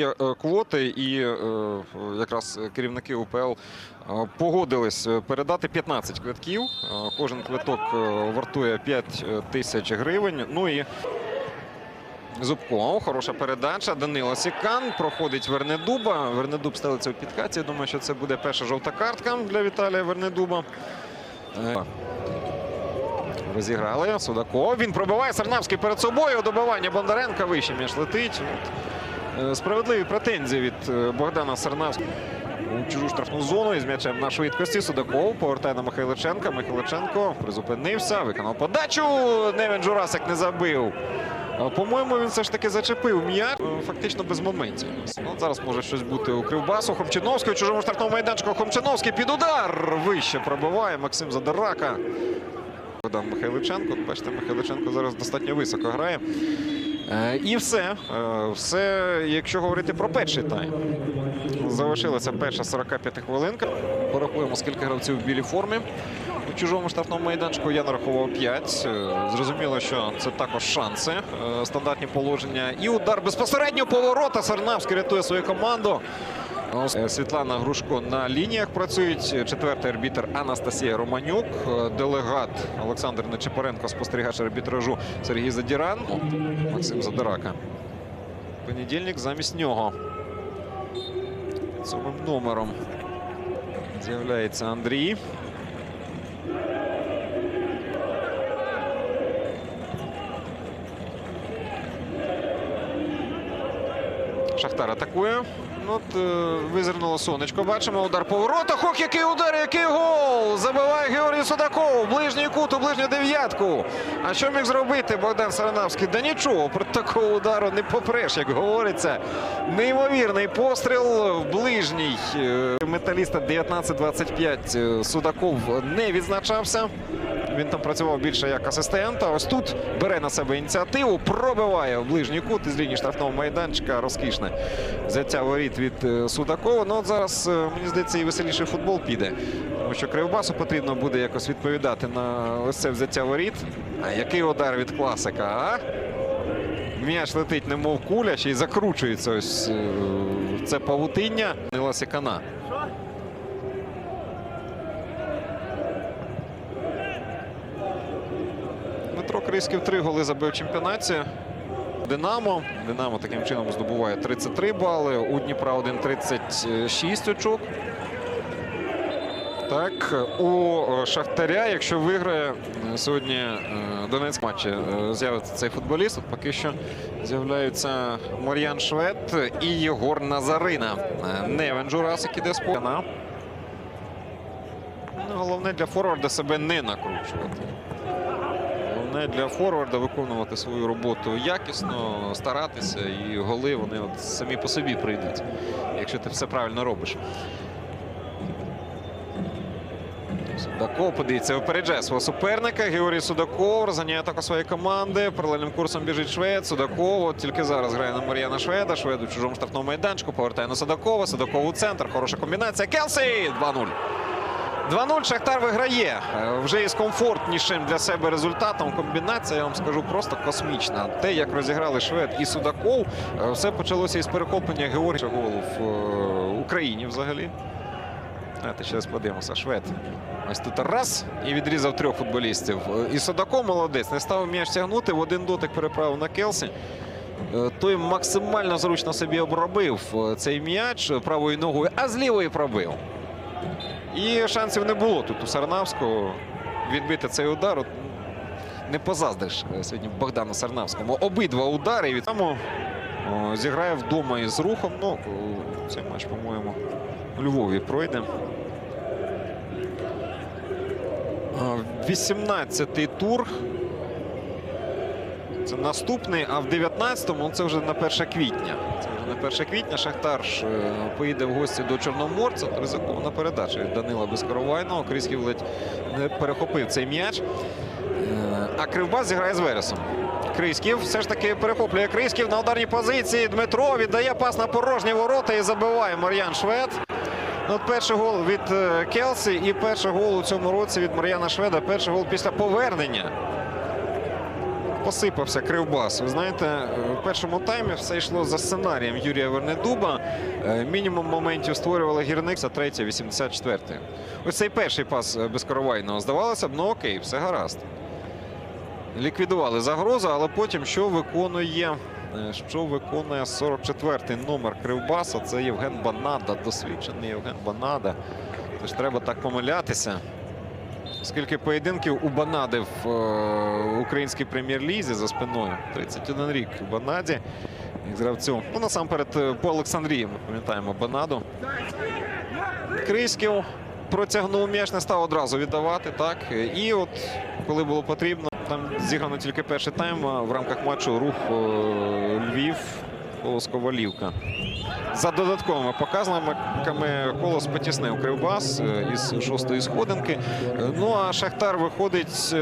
Е, квоти, і е, якраз керівники УПЛ е, погодились е, передати 15 квитків. Е, Кожен квиток е, вартує 5 тисяч гривень. Ну і Зубко, хороша передача. Данило Сікан проходить Вернедуба. Вернедуб стелиться у підкаті. Думаю, що це буде перша жовта картка для Віталія Вернедуба. Е, Розіграли Судаков. Він пробиває Сарнавський перед собою. Добивання Бондаренка вище м'яч летить. Е, Справедливі претензії від е, Богдана Сарнавського у чужу штрафну зону із м'ячем на швидкості. Судаков повертає на Михайличенка. Михайличенко призупинився, виконав подачу. Невін Журасик не забив. Е, По-моєму, він все ж таки зачепив м'яч. Фактично без моментів. Ну, зараз може щось бути у Кривбасу. Хомчиновський чужому штрафному майданчику. Хомчиновський під удар. Вище пробиває Максим Задирака. Богдан Михайличенко. Бачите, Михайличенко зараз достатньо високо грає. Е, І все. Е, Все, якщо говорити про перший тайм. Залишилася перша 45 хвилинка. Порахуємо, скільки гравців в білій формі. У чужому штрафному майданчику я нарахував 5. Зрозуміло, що це також шанси. Е, Стандартні положення. І удар безпосередньо поворота. Сарнавський рятує свою команду. Е, Світлана Грушко на лініях працюють. Четвертий арбітр Анастасія Романюк. Е, Делегат Олександр Нечепоренко, спостерігач арбітражу Сергій Задіран. Максим Задирака. Понедільник замість нього. Самим номером з'являється Андрій. Шахтар атакує. Ну, визирнуло сонечко. Бачимо удар по воротах. Який удар, який гол! Забиває Георгій Судаков. Ближній кут у ближню дев'ятку. А що міг зробити Богдан Саранавський? Да нічого, проти такого удару не попреш, як говориться. Неймовірний постріл в ближній. Е, Металіста 19-25 е, Судаков не відзначався. Він там працював більше як асистент. А ось тут бере на себе ініціативу, пробиває в ближній кут із лінії штрафного майданчика. Розкішне взяття воріт від е, Судакова. Ну от зараз, е, мені здається, і веселіший футбол піде. Тому що Кривбасу потрібно буде якось відповідати на ось це взяття воріт. А який удар від класика, а? М'яч летить, немов куля, ще й закручується ось е, це павутиння. Нила Сікана. Дмитро Криськів три голи забив в чемпіонаті. Динамо. Динамо таким чином здобуває 33 бали. У Дніпра 1,36 очок. Так, у е, Шахтаря, якщо виграє е, сьогодні е, Донецьк матчі, з'явиться цей футболіст. От поки що з'являються Мар'ян Швед і Єгор Назарина. Невен Журасик іде з поля. Ну, Головне для форварда себе не накручувати. Головне для форварда виконувати свою роботу якісно, старатися, і голи вони от самі по собі прийдуть, якщо ти все правильно робиш. Судаков, подивіться, випереджає свого суперника. Георгій Судаков розганяє атаку своєї команди. Паралельним курсом біжить Швед. Судаков от тільки зараз грає на Мар'яна Шведа. Швед у чужому штрафному майданчику. Повертає на Судакова. Судаков у центр. Хороша комбінація. Келсі! 2-0. 2-0 Шахтар виграє Е, вже із комфортнішим для себе результатом. Комбінація, я вам скажу, просто космічна. Те, як розіграли Швед і Судаков, е, все почалося із перехоплення Георгія голу в е, Україні взагалі. Давайте ще раз подивимося. Швед. Ось тут раз і відрізав трьох футболістів. І Судаков молодець. Не став м'яч тягнути. В один дотик переправив на Келсі. Той максимально зручно собі обробив цей м'яч правою ногою, а з лівої пробив. І шансів не було тут у Сарнавського відбити цей удар. Не позаздриш е, сьогодні Богдану Сарнавському. Обидва удари від тому зіграє вдома із рухом. Ну, цей матч, по-моєму, у Львові пройде. 18-й тур. Це наступний, а в 19-му це вже на 1 квітня. Це вже на 1 квітня Шахтар е, поїде в гості до Чорноморця. Ризикована передача від Данила Безкоровайного. Крісків ледь не перехопив цей м'яч. Е, А Кривбас зіграє з Вересом. Крисків все ж таки перехоплює Крисків на ударній позиції. Дмитро віддає пас на порожні ворота і забиває Мар'ян Швед. Ну, От перший гол від е, Келсі і перший гол у цьому році від Мар'яна Шведа. Перший гол після повернення. Посипався кривбас. Ви знаєте, в першому таймі все йшло за сценарієм Юрія Вернедуба. Е, Мінімум моментів створювала гірник за третє, 84 Ось цей перший пас е, безкоровайного. Здавалося б, ну окей, все гаразд. Ліквідували загрозу, але потім що виконує, е, що виконує 44-й номер Кривбаса. Це Євген Банада, досвідчений Євген Банада. Тож треба так помилятися. Скільки поєдинків у Банади в е, українській прем'єр-лізі за спиною. 31 рік у Банаді. Гравцю. Ну, насамперед, е, по Олександрії ми пам'ятаємо Банаду. Криськів протягнув м'яч, не став одразу віддавати. так. І от, коли було потрібно, там зіграно тільки перший тайм в рамках матчу рух е, Львів, Колос Ковалівка. За додатковими показниками Колос потіснив Кривбас е, із шостої сходинки. Е, Ну а Шахтар виходить е,